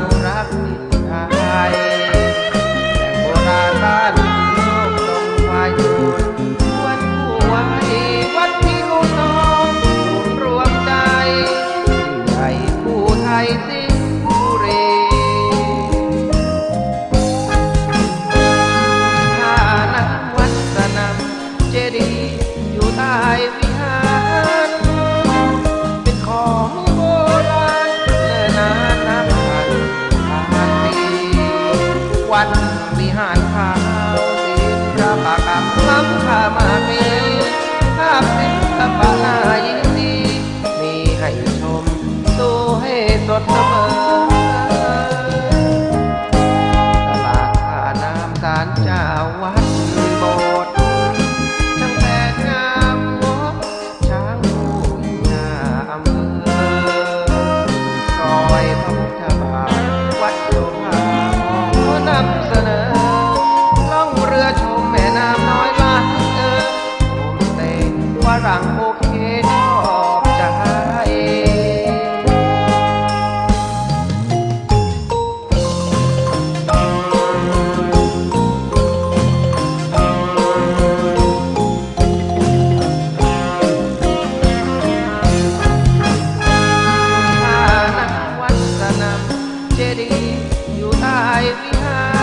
นุรักษ์แต่โบราณบ้านโลกลงวยวันหัวให้วัดพิรุองรวมใจใหญ่ผู้ไทยสิบุรีทาน้ำวัดสนามเจดีอยู่ใต้ วัดวิหารขาวสิพระปากามล้ำข้ามามีภาพสิลปะน่ายินดี มีให้ชมดูให้สดเสมอตลาดน้ำสารเจ้าวัด อยู่ใต้วิหาร